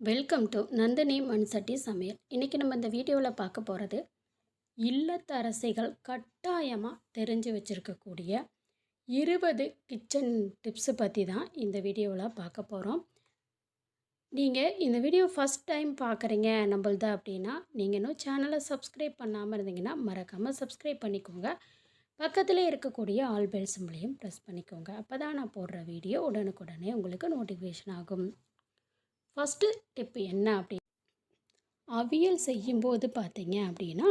Welcome to Nandini மண்சட்டி சமையல். இன்றைக்கி நம்ம இந்த வீடியோவில் பார்க்க போகிறது இல்லத்தரசிகள் கட்டாயமாக தெரிஞ்சு வச்சுருக்கக்கூடிய இருபது கிச்சன் டிப்ஸு பற்றி தான் இந்த வீடியோவில் பார்க்க போகிறோம் நீங்கள் இந்த வீடியோ ஃபஸ்ட் டைம் பார்க்குறீங்க நம்மள்தான் அப்படின்னா நீங்கள் இன்னும் சேனலை சப்ஸ்கிரைப் பண்ணாமல் இருந்தீங்கன்னா மறக்காமல் சப்ஸ்கிரைப் பண்ணிக்கோங்க. பக்கத்தில் இருக்கக்கூடிய ஆல் பெல் சிம்பிளையும் ப்ரெஸ் பண்ணிக்கோங்க. அப்போ தான் நான் போடுற வீடியோ உடனுக்குடனே உங்களுக்கு நோட்டிஃபிகேஷன் ஆகும். ஃபஸ்ட்டு டிப்பு என்ன அப்படி? அவியல் செய்யும்போது பார்த்தீங்க அப்படின்னா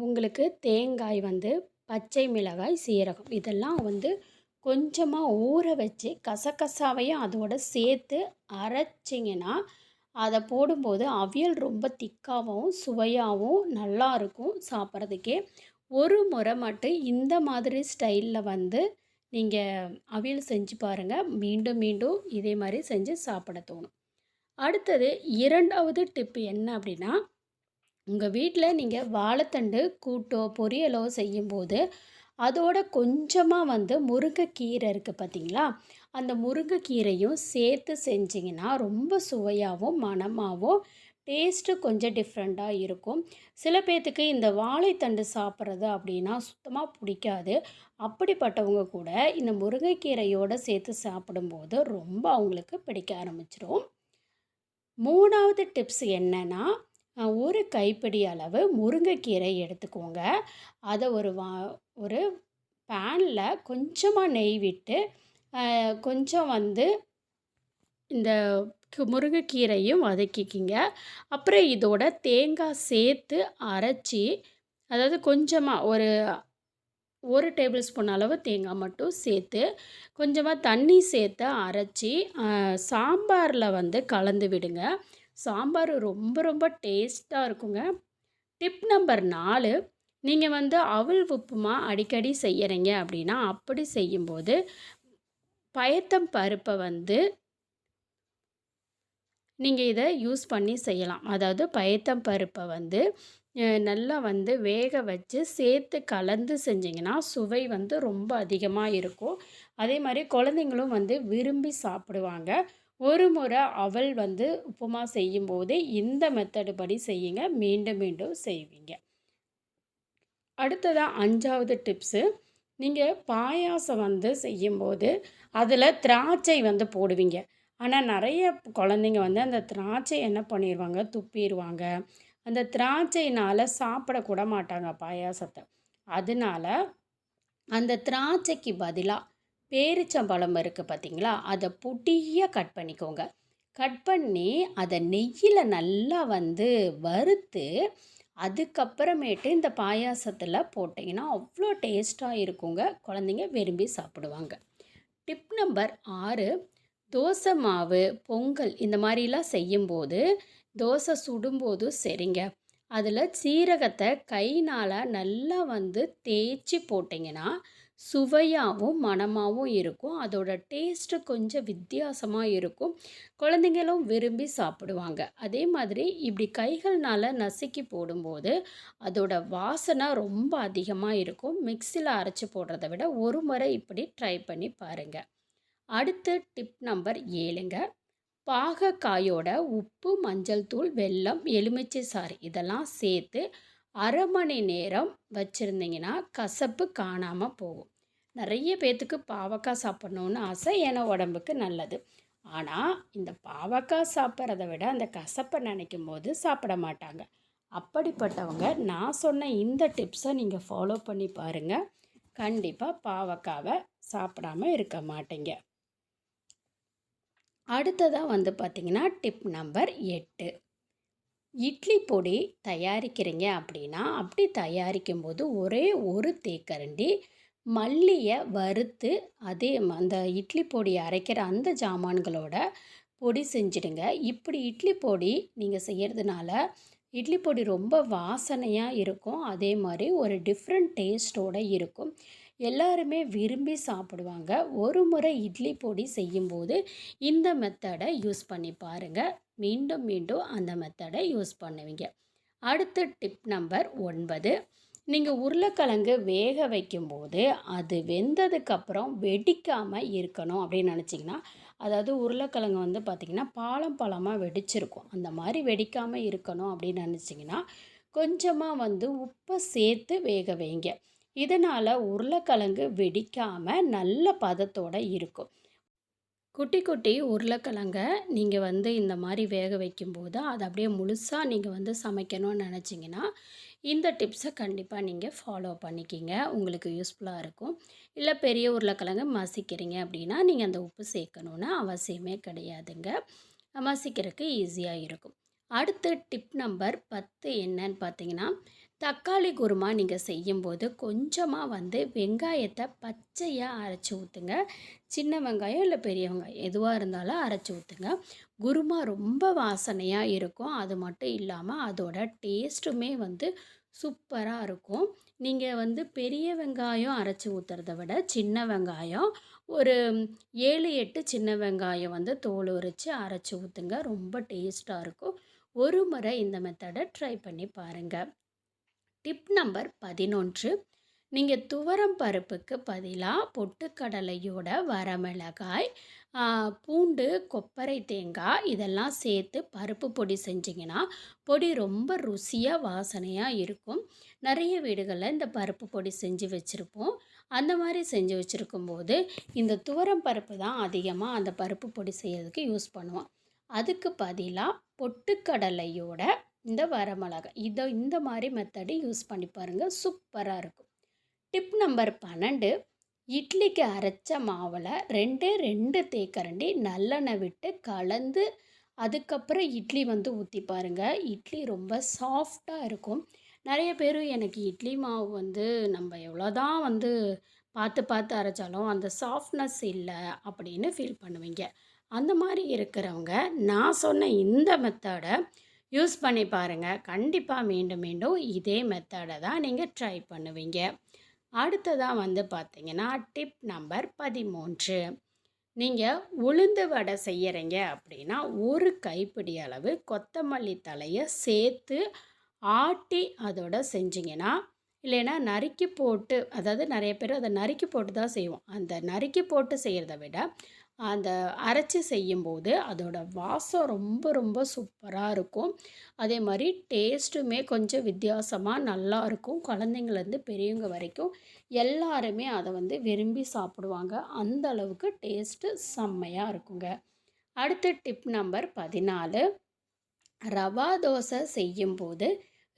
உங்களுக்கு தேங்காய் வந்து பச்சை மிளகாய் சீரகம் இதெல்லாம் வந்து கொஞ்சமாக ஊற வச்சு கசகசாவையும் அதோட சேர்த்து அரைச்சிங்கன்னா அதை போடும்போது அவியல் ரொம்ப திக்காகவும் சுவையாகவும் நல்லா இருக்கும் சாப்பிட்றதுக்கே. ஒரு முறை மட்டும் இந்த மாதிரி ஸ்டைலில் வந்து நீங்கள் அவியல் செஞ்சு பாருங்கள் மீண்டும் மீண்டும் இதே மாதிரி செஞ்சு சாப்பிட தோணும். அடுத்தது இரண்டாவது டிப்பு என்ன அப்படின்னா உங்கள் வீட்டில் நீங்கள் வாழைத்தண்டு கூட்டோ பொரியலோ செய்யும்போது அதோட கொஞ்சமாக வந்து முருங்கைக்கீரை இருக்குது பார்த்தீங்களா அந்த முருங்கைக்கீரையும் சேர்த்து செஞ்சிங்கன்னா ரொம்ப சுவையாகவும் மணமாகவும் டேஸ்ட்டு கொஞ்சம் டிஃப்ரெண்ட்டாக இருக்கும். சில பேர்த்துக்கு இந்த வாழைத்தண்டு சாப்பிட்றது அப்படின்னா சுத்தமாக பிடிக்காது. அப்படிப்பட்டவங்க கூட இந்த முருங்கைக்கீரையோடு சேர்த்து சாப்பிடும்போது ரொம்ப அவங்களுக்கு பிடிக்க ஆரம்பிச்சிடும் மூணாவது டிப்ஸ் என்னென்னா ஒரு கைப்பிடி அளவு முருங்கைக்கீரை எடுத்துக்கோங்க. அதை ஒரு வா ஒரு பேனில் கொஞ்சமாக நெய் விட்டு கொஞ்சம் வந்து இந்த முருங்கைக்கீரையும் வதக்கிக்கிங்க. அப்புறம் இதோட தேங்காய் சேர்த்து அரைச்சி அதாவது கொஞ்சமாக ஒரு ஒரு டேபிள் ஸ்பூன் அளவு தேங்காய் மட்டும் சேர்த்து கொஞ்சமாக தண்ணி சேர்த்து அரைச்சி சாம்பாரில் வந்து கலந்து விடுங்க. சாம்பார் ரொம்ப ரொம்ப டேஸ்ட்டாக இருக்குங்க. டிப் நம்பர் நாலு நீங்கள் வந்து அவல் உப்புமா அடிக்கடி செய்கிறீங்க அப்படின்னா அப்படி செய்யும்போது பயத்தம் பருப்பை வந்து நீங்கள் இதை யூஸ் பண்ணி செய்யலாம். அதாவது பயத்தம் பருப்பை வந்து நல்லா வந்து வேக வச்சு சேர்த்து கலந்து செஞ்சிங்கன்னா சுவை வந்து ரொம்ப அதிகமாக இருக்கும். அதே மாதிரி குழந்தைங்களும் வந்து விரும்பி சாப்பிடுவாங்க. ஒரு முறை அவல் வந்து உப்புமா செய்யும்போது இந்த மெத்தடு படி செய்யுங்க. மீண்டும் மீண்டும் செய்வீங்க. அடுத்ததாக அஞ்சாவது டிப்ஸு நீங்கள் பாயாசம் வந்து செய்யும்போது அதில் திராட்சை வந்து போடுவீங்க. ஆனால் நிறைய குழந்தைங்க வந்து அந்த திராட்சை என்ன பண்ணிடுவாங்க துப்பிடுவாங்க அந்த திராட்சையினால் சாப்பிடக்கூட மாட்டாங்க பாயாசத்தை. அதனால அந்த திராட்சைக்கு பதிலாக பேரிச்சம்பழம் இருக்குது பார்த்தீங்களா அதை பொடியாக கட் பண்ணிக்கோங்க. கட் பண்ணி அதை நெய்யில் நல்லா வந்து வறுத்து அதுக்கப்புறமேட்டு இந்த பாயாசத்தில் போட்டிங்கன்னா அவ்வளோ டேஸ்ட்டாக இருக்குங்க. குழந்தைங்க விரும்பி சாப்பிடுவாங்க. டிப் நம்பர் ஆறு தோசை மாவு பொங்கல் இந்த மாதிரிலாம் செய்யும்போது தோசை சுடும்போது சரிங்க. அதில் சீரகத்தை கைனால் நல்லா வந்து தேய்ச்சி போட்டிங்கன்னா சுவையாகவும் மணமாகவும் இருக்கும். அதோட டேஸ்ட்டு கொஞ்சம் வித்தியாசமாக இருக்கும். குழந்தைங்களும் விரும்பி சாப்பிடுவாங்க. அதே மாதிரி இப்படி கைகள்னால் நசுக்கி போடும்போது அதோட வாசனை ரொம்ப அதிகமாக இருக்கும். மிக்சியில் அரைச்சி போடுறத விட ஒரு முறை இப்படி ட்ரை பண்ணி பாருங்கள் அடுத்து டிப் நம்பர் ஏழுங்க. பாகக்காயோட உப்பு மஞ்சள் தூள் வெல்லம் எலுமிச்சை சாறு இதெல்லாம் சேர்த்து அரை மணி நேரம் வச்சுருந்தீங்கன்னா கசப்பு காணாமல் போகும். நிறைய பேர்த்துக்கு பாவக்காய் சாப்பிட்ணுன்னு ஆசை ஏன்னா உடம்புக்கு நல்லது. ஆனால் இந்த பாவக்காய் சாப்பிட்றத விட அந்த கசப்பை நினைக்கும் போது சாப்பிட மாட்டாங்க. அப்படிப்பட்டவங்க நான் சொன்ன இந்த டிப்ஸை நீங்கள் ஃபாலோ பண்ணி பாருங்கள் கண்டிப்பாக பாவக்காவை சாப்பிடாம இருக்க மாட்டீங்க. அடுத்ததாக வந்து பார்த்திங்கன்னா டிப் நம்பர் எட்டு. இட்லி பொடி தயாரிக்கிறீங்க அப்படின்னா அப்படி தயாரிக்கும் போது ஒரே ஒரு தேக்கரண்டி மல்லியை வறுத்து அதே ம- அந்த இட்லி பொடி அரைக்கிற அந்த ஜாமான்களோட பொடி செஞ்சிடுங்க. இப்படி இட்லி பொடி நீங்கள் செய்கிறதுனால இட்லி பொடி ரொம்ப வாசனையாக இருக்கும். அதே மாதிரி ஒரு டிஃப்ரெண்ட் டேஸ்ட்டோடு இருக்கும். எல்லாருமே விரும்பி சாப்பிடுவாங்க. ஒரு முறை இட்லி பொடி செய்யும்போது இந்த மெத்தடை யூஸ் பண்ணி பாருங்கள் மீண்டும் மீண்டும் அந்த மெத்தடை யூஸ் பண்ணுவீங்க. அடுத்த டிப் நம்பர் ஒன்பது. நீங்கள் உருளைக்கிழங்கு வேக வைக்கும்போது அது வெந்ததுக்கப்புறம் வெடிக்காமல் இருக்கணும் அப்படின்னு நினச்சிங்கன்னா அதாவது உருளைக்கிழங்கு வந்து பார்த்திங்கன்னா பாலம் பாலமாக வெடிச்சிருக்கும். அந்த மாதிரி வெடிக்காமல் இருக்கணும் அப்படின்னு நினச்சிங்கன்னா கொஞ்சமாக வந்து உப்பை சேர்த்து வேக வைங்க. இதனால் உருளைக்கிழங்கு வெடிக்காமல் நல்ல பதத்தோடு இருக்கும். குட்டி குட்டி உருளைக்கிழங்க நீங்கள் வந்து இந்த மாதிரி வேக வைக்கும்போது அதை அப்படியே முழுசாக நீங்கள் வந்து சமைக்கணும்னு நினச்சிங்கன்னா இந்த டிப்ஸை கண்டிப்பாக நீங்கள் ஃபாலோ பண்ணிக்கிங்க. உங்களுக்கு யூஸ்ஃபுல்லாக இருக்கும். இல்லை பெரிய உருளைக்கிழங்கு மசிக்கிறீங்க அப்படின்னா நீங்கள் அந்த உப்பு சேர்க்கணுன்னு அவசியமே கிடையாதுங்க. மசிக்கிறதுக்கு ஈஸியாக இருக்கும். அடுத்து டிப் நம்பர் பத்து என்னன்னு பார்த்தீங்கன்னா தக்காளி குருமா நீங்கள் செய்யும்போது கொஞ்சமாக வந்து வெங்காயத்தை பச்சையாக அரைச்சி ஊற்றுங்க சின்ன வெங்காயம் இல்லை பெரிய வெங்காயம் எதுவாக இருந்தாலும் அரைச்சி ஊற்றுங்க குருமா ரொம்ப வாசனையாக இருக்கும். அது மட்டும் இல்லாமல் அதோட டேஸ்ட்டுமே வந்து சூப்பராக இருக்கும். நீங்கள் வந்து பெரிய வெங்காயம் அரைச்சி ஊற்றுறத விட சின்ன வெங்காயம் ஒரு ஏழு எட்டு சின்ன வெங்காயம் வந்து தோல் உரித்து அரைச்சி ஊற்றுங்க ரொம்ப டேஸ்ட்டாக இருக்கும். ஒரு முறை இந்த மெத்தடை ட்ரை பண்ணி பாருங்கள் டிப் நம்பர் பதினொன்று. நீங்கள் துவரம் பருப்புக்கு பதிலாக பொட்டுக்கடலையோட வரமிளகாய் பூண்டு கொப்பரை தேங்காய் இதெல்லாம் சேர்த்து பருப்பு பொடி செஞ்சிங்கன்னா பொடி ரொம்ப ருசியாக வாசனையாக இருக்கும். நிறைய வீடுகளில் இந்த பருப்பு பொடி செஞ்சு வச்சுருப்போம். அந்த மாதிரி செஞ்சு வச்சுருக்கும் போது இந்த துவரம் பருப்பு தான் அதிகமாக அந்த பருப்பு பொடி செய்யறதுக்கு யூஸ் பண்ணுவோம். அதுக்கு பதிலாக பொட்டுக்கடலையோட இந்த வரமிளகாய் இதை இந்த மாதிரி மெத்தடு யூஸ் பண்ணி பாருங்கள் சூப்பராக இருக்கும். டிப் நம்பர் பன்னெண்டு இட்லிக்கு அரைச்ச மாவில் ரெண்டு ரெண்டு தேக்கரண்டி நல்லெண்ணெய் விட்டு கலந்து அதுக்கப்புறம் இட்லி வந்து ஊற்றி பாருங்கள் இட்லி ரொம்ப சாஃப்டாக இருக்கும். நிறைய பேர் எனக்கு இட்லி மாவு வந்து நம்ம எவ்வளோதான் வந்து பார்த்து பார்த்து அரைச்சாலும் அந்த சாஃப்ட்னஸ் இல்லை அப்படின்னு ஃபீல் பண்ணுவீங்க. அந்த மாதிரி இருக்கிறவங்க நான் சொன்ன இந்த மெத்தடை யூஸ் பண்ணி பாருங்கள் கண்டிப்பாக மீண்டும் மீண்டும் இதே மெத்தடை தான் நீங்கள் ட்ரை பண்ணுவீங்க. அடுத்ததாக வந்து பார்த்தீங்கன்னா டிப் நம்பர் பதிமூன்று. நீங்கள் உளுந்து வடை செய்கிறீங்க அப்படின்னா ஒரு கைப்பிடி அளவு கொத்தமல்லி தலையை சேர்த்து ஆட்டி அதோட செஞ்சிங்கன்னா இல்லைன்னா நறுக்கி போட்டு அதாவது நிறைய பேர் அதை நறுக்கி போட்டு தான் செய்வோம். அந்த நறுக்கி போட்டு செய்கிறத விட அந்த அரைச்சி செய்யும்போது அதோட வாசம் ரொம்ப ரொம்ப சூப்பராக இருக்கும். அதே மாதிரி டேஸ்ட்டுமே கொஞ்சம் வித்தியாசமாக நல்லா இருக்கும். குழந்தைங்கள்லேருந்து பெரியவங்க வரைக்கும் எல்லாருமே அதை வந்து விரும்பி சாப்பிடுவாங்க. அந்த அளவுக்கு டேஸ்ட்டு செம்மையாக இருக்குங்க. அடுத்த டிப் நம்பர் பதினாலு. ரவா தோசை செய்யும்போது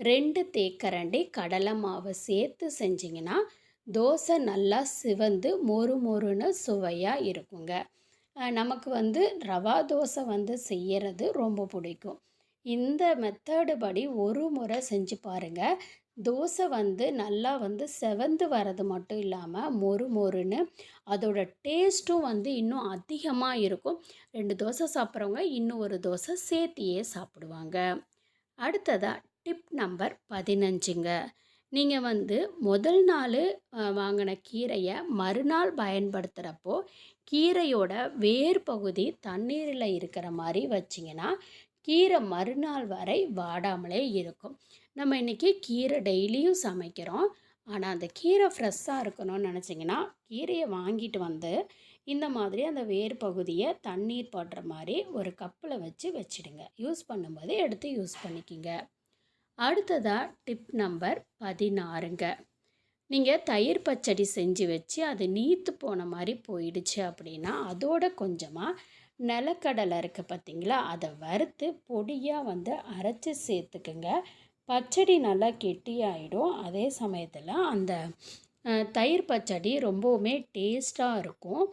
ரெண்டு தேக்கரண்டி கடலை மாவை சேர்த்து செஞ்சிங்கன்னா தோசை நல்லா சிவந்து மொறு மொறுன்னு சுவையாக இருக்குங்க. நமக்கு வந்து ரவா தோசை வந்து செய்யறது ரொம்ப பிடிக்கும். இந்த மெத்தடு படி ஒரு முறை செஞ்சு பாருங்கள் தோசை வந்து நல்லா வந்து செவந்து வர்றது மட்டும் இல்லாமல் மொறு மொறுன்னு அதோட டேஸ்ட்டும் வந்து இன்னும் அதிகமாக இருக்கும். ரெண்டு தோசை சாப்பிட்றவங்க இன்னும் ஒரு தோசை சேர்த்தியே சாப்பிடுவாங்க. அடுத்ததாக டிப் நம்பர் பதினஞ்சுங்க. நீங்கள் வந்து முதல் நாள் வாங்கின கீரையை மறுநாள் பயன்படுத்துகிறப்போ கீரையோட வேர் பகுதி தண்ணீரில் இருக்கிற மாதிரி வச்சிங்கன்னா கீரை மறுநாள் வரை வாடாமலே இருக்கும். நம்ம இன்றைக்கி கீரை டெய்லியும் சமைக்கிறோம். ஆனால் அந்த கீரை ஃப்ரெஷ்ஷாக இருக்கணும்னு நினச்சிங்கன்னா கீரையை வாங்கிட்டு வந்து இந்த மாதிரி அந்த வேர் பகுதியை தண்ணீர் போடுற மாதிரி ஒரு கப்பில் வச்சு வச்சுடுங்க. யூஸ் பண்ணும்போது எடுத்து யூஸ் பண்ணிக்கிங்க. அடுத்ததாக டிப் நம்பர் பதினாறுங்க. நீங்கள் தயிர் பச்சடி செஞ்சு வச்சு அது நீத்து போன மாதிரி போயிடுச்சு அப்படின்னா அதோட கொஞ்சமாக நிலக்கடலை இருக்குது பார்த்தீங்களா அதை வறுத்து பொடியாக வந்து அரைச்சி சேர்த்துக்குங்க. பச்சடி நல்லா கெட்டியாயிடும் அதே சமயத்தில் அந்த தயிர் பச்சடி ரொம்பவுமே டேஸ்ட்டாக இருக்கும்.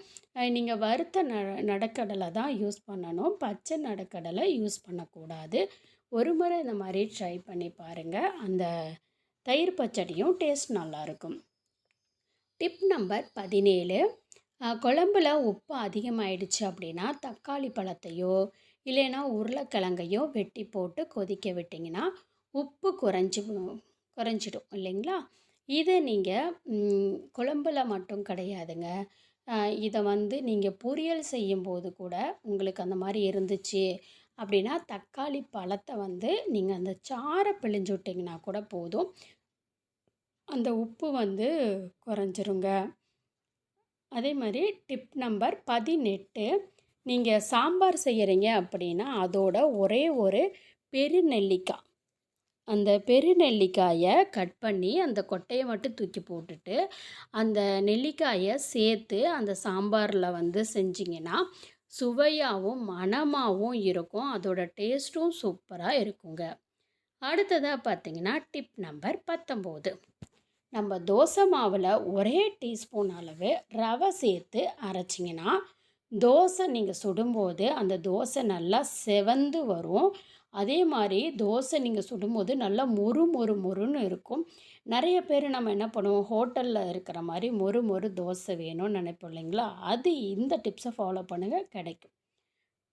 நீங்கள் வறுத்த ந நடக்கடலை தான் யூஸ் பண்ணணும். பச்சை நடக்கடலை யூஸ் பண்ணக்கூடாது. ஒரு முறை இந்த மாதிரி ட்ரை பண்ணி பாருங்கள் அந்த தயிர் பச்சடியும் டேஸ்ட் நல்லாயிருக்கும் டிப் நம்பர் பதினேழு. குழம்புல உப்பு அதிகமாயிடுச்சு அப்படின்னா தக்காளி பழத்தையோ இல்லைன்னா உருளைக்கிழங்கையோ வெட்டி போட்டு கொதிக்க விட்டிங்கன்னா உப்பு குறைஞ்சி குறைஞ்சிடும் இல்லைங்களா? இதை நீங்கள் குழம்புல மட்டும் கிடையாதுங்க. இதை வந்து நீங்கள் பொரியல் செய்யும்போது கூட உங்களுக்கு அந்த மாதிரி இருந்துச்சு அப்படின்னா தக்காளி பழத்தை வந்து நீங்கள் அந்த சாரை பிழிஞ்சு விட்டிங்கன்னா கூட போதும். அந்த உப்பு வந்து குறைஞ்சிருங்க. அதே மாதிரி டிப் நம்பர் பதினெட்டு. நீங்கள் சாம்பார் செய்கிறீங்க அப்படின்னா அதோட ஒரே ஒரு பெருநெல்லிக்காய். அந்த பெருநெல்லிக்காயை கட் பண்ணி அந்த கொட்டையை மட்டும் தூக்கி போட்டுட்டு அந்த நெல்லிக்காயை சேர்த்து அந்த சாம்பாரில் வந்து செஞ்சிங்கன்னா சுவையாகவும் மணமாகவும் இருக்கும். அதோட டேஸ்ட்டும் சூப்பராக இருக்குங்க. அடுத்ததாக பார்த்தீங்கன்னா டிப் நம்பர் பத்தொம்போது. நம்ம தோசை மாவில் ஒரே டீஸ்பூன் அளவு ரவை சேர்த்து அரைச்சிங்கன்னா தோசை நீங்கள் சுடும்போது அந்த தோசை நல்லா செவந்து வரும். அதே மாதிரி தோசை நீங்கள் சுடும்போது நல்லா மொறு மொறு மொறுன்னு இருக்கும். நிறைய பேர் நம்ம என்ன பண்ணுவோம் ஹோட்டலில் இருக்கிற மாதிரி மொறு மொறு தோசை வேணும்னு நினைப்போம் இல்லைங்களா? அது இந்த டிப்ஸை ஃபாலோ பண்ணுங்கள் கிடைக்கும்.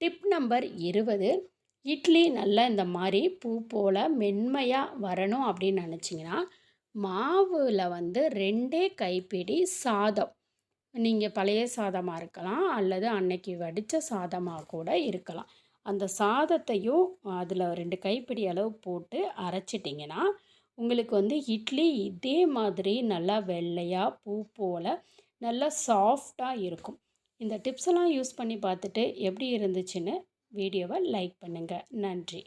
டிப் நம்பர் இருபது இட்லி நல்லா இந்த மாதிரி பூ போல் மென்மையாக வரணும் அப்படின்னு நினச்சிங்கன்னா மாவில் வந்து ரெண்டே கைப்பிடி சாதம். நீங்கள் பழைய சாதமாக இருக்கலாம் அல்லது அன்னைக்கு வடித்த சாதமாக கூட இருக்கலாம். அந்த சாதத்தையும் அதில் ரெண்டு கைப்பிடி அளவு போட்டு அரைச்சிட்டிங்கன்னா உங்களுக்கு வந்து இட்லி இதே மாதிரி நல்லா வெள்ளையாக பூ போல் நல்லா சாஃப்டாக இருக்கும். இந்த டிப்ஸ் எல்லாம் யூஸ் பண்ணி பார்த்துட்டு எப்படி இருந்துச்சுன்னு வீடியோவை லைக் பண்ணுங்கள் நன்றி.